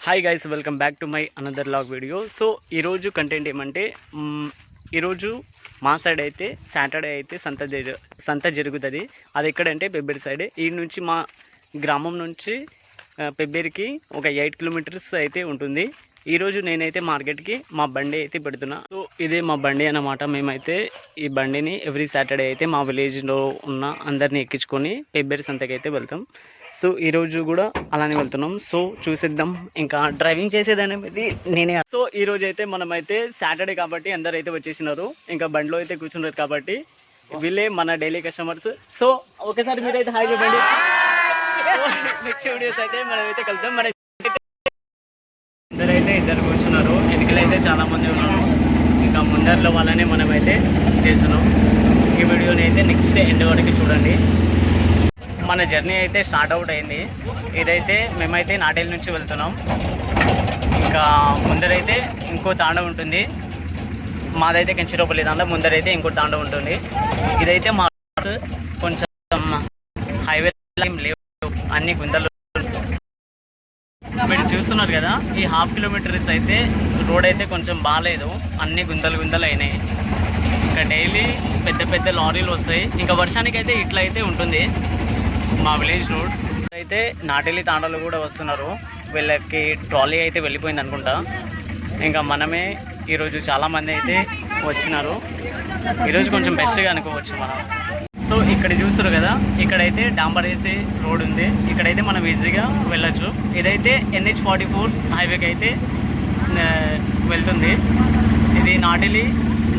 Hi guys welcome back to my another vlog video so ఈరోజు content ఏమంటే ఈరోజు మా సైడ్ అయితే సాటర్డే అయితే సంత సంత జరుగుతుంది. అది ఎక్కడంటే పెబ్బేరి సైడ్ ఈ నుంచి మా గ్రామం నుంచి పెబ్బేరికి ఒక ఎయిట్ కిలోమీటర్స్ అయితే ఉంటుంది. ఈరోజు నేనైతే మార్కెట్కి మా బండి అయితే పెడుతున్నా. సో ఇదే మా బండి అన్నమాట. మేమైతే ఈ బండిని ఎవ్రీ సాటర్డే అయితే మా విలేజ్లో ఉన్న అందరినీ ఎక్కించుకొని పెబ్బేరి సంతకి అయితే వెళ్తాం. సో ఈరోజు కూడా అలానే వెళ్తున్నాం. సో చూసేద్దాం. ఇంకా డ్రైవింగ్ చేసేదనేది నేనే. సో ఈ రోజు అయితే మనమైతే సాటర్డే కాబట్టి అందరు అయితే వచ్చేసినారు. ఇంకా బండిలో అయితే కూర్చున్నారు కాబట్టి వీళ్ళే మన డైలీ కస్టమర్స్. సో ఒకసారి మీరైతే హాయ్ చెప్పండి. నెక్స్ట్ వీడియోస్ అయితే మనం అయితే కలుద్దాం. మన అయితే ఇద్దరు కూర్చున్నారు. వెనకలు అయితే చాలా మంది ఉన్నారు. ఇంకా ముందరలో వాళ్ళనే మనమైతే చేస్తున్నాం. ఈ వీడియోని అయితే నెక్స్ట్ ఎండ్ వరకు చూడండి. మన జర్నీ అయితే స్టార్ట్ అవుట్ అయింది. ఇదైతే మేమైతే నాటేల నుంచి వెళ్తున్నాం. ఇంకా ముందరైతే ఇంకో తాండ ఉంటుంది. మాదైతే కంచిరోపల్లి దాంట్లో ముందరైతే ఇంకో తాండ ఉంటుంది. ఇదైతే మా కొంచెం హైవే లేవు. అన్ని గుంతలు మీరు చూస్తున్నారు కదా ఈ హాఫ్ కిలోమీటర్స్ అయితే రోడ్ అయితే కొంచెం బాగాలేదు అన్ని గుంతలు గుంతలు అయినాయి. ఇంకా డైలీ పెద్ద పెద్ద లారీలు వస్తాయి. ఇంకా వర్షానికి అయితే ఇట్లా అయితే ఉంటుంది. మా విలేజ్ రోడ్. అయితే నాటెల్లి తాండాలు కూడా వస్తున్నారు. వీళ్ళకి ట్రాలీ అయితే వెళ్ళిపోయింది అనుకుంటా. ఇంకా మనమే ఈరోజు చాలామంది అయితే వచ్చినారు. ఈరోజు కొంచెం బెస్ట్గా అనుకోవచ్చు మనం. ఇక్కడ చూస్తారు కదా ఇక్కడైతే డాంబర్ వేసి రోడ్ ఉంది. ఇక్కడైతే మనం ఈజీగా వెళ్ళొచ్చు. ఇదైతే ఎన్హెచ్ ఫార్టీ ఫోర్ హైవేకి అయితే వెళ్తుంది. ఇది నాటిలి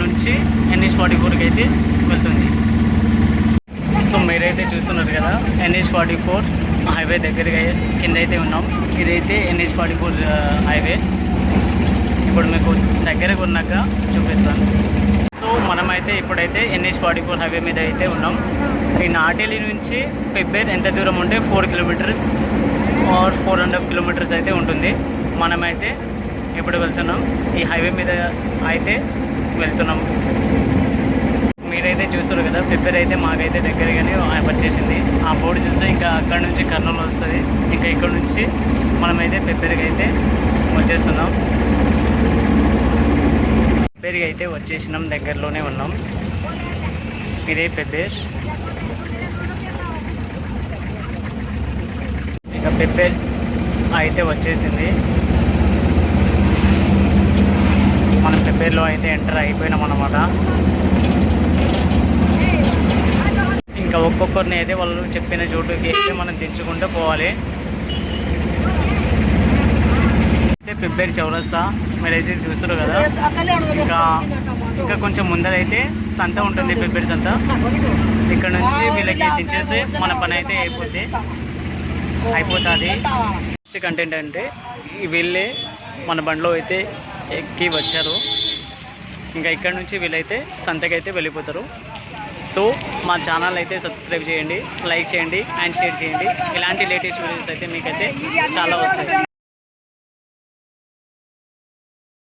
నుంచి ఎన్హెచ్ ఫార్టీ ఫోర్కి అయితే వెళ్తుంది. సో మీరైతే చూస్తున్నారు కదా ఎన్హెచ్ ఫార్టీ ఫోర్ హైవే దగ్గరగా కింద అయితే ఉన్నాం. ఇదైతే ఎన్హెచ్ ఫార్టీ ఫోర్ హైవే. ఇప్పుడు మీకు దగ్గరకు ఉన్నాక చూపిస్తాను. మనమైతే ఇప్పుడైతే ఎన్హెచ్ ఫార్టీ ఫోర్ హైవే మీద అయితే ఉన్నాం. ఈ నాటేలి నుంచి పెబ్బేర్ ఎంత దూరం ఉంటే four kilometres or four and half kilometres అయితే ఉంటుంది. మనమైతే ఇప్పుడు వెళ్తున్నాం. ఈ హైవే మీద అయితే వెళ్తున్నాం. మీరైతే చూస్తారు కదా పెబ్బేర్ అయితే మాకైతే దగ్గరగానే వచ్చేసింది ఆ బోర్డు చూస్తే ఇంకా అక్కడ నుంచి కర్నూలు వస్తుంది. ఇంకా ఇక్కడ నుంచి మనమైతే పెబ్బేరికి అయితే వచ్చేస్తున్నాం. పెద్దరికి అయితే వచ్చేసినాం దగ్గరలోనే ఉన్నాం. ఇదే పెబ్బేర్ ఇక పెబ్బేర్ అయితే వచ్చేసింది. మనం పెబ్బేర్లో అయితే ఎంటర్ అయిపోయినాం అన్నమాట. ఇంకా ఒక్కొక్కరిని అయితే వాళ్ళు చెప్పిన చోటుకి అయితే మనం దించుకుంటూ పోవాలి. అయితే పెబ్బేరు చౌరస్తా మీరైతే చూస్తారు కదా. ఇంకా ఇంకా కొంచెం ముందరైతే సంత ఉంటుంది పెబ్బేరు సంత. ఇక్కడ నుంచి వీళ్ళకి దించేసి మన పని అయితే అయిపోద్ది. అయిపోతుంది. నెక్స్ట్ కంటెంట్ అంటే వీళ్ళే మన బండిలో అయితే ఎక్కి వచ్చారు. ఇంకా ఇక్కడ నుంచి వీళ్ళైతే సంతకైతే వెళ్ళిపోతారు. సో మా ఛానల్ అయితే సబ్స్క్రైబ్ చేయండి లైక్ చేయండి అండ్ షేర్ చేయండి. ఇలాంటి లేటెస్ట్ వీడియోస్ అయితే మీకైతే చాలా వస్తాయి.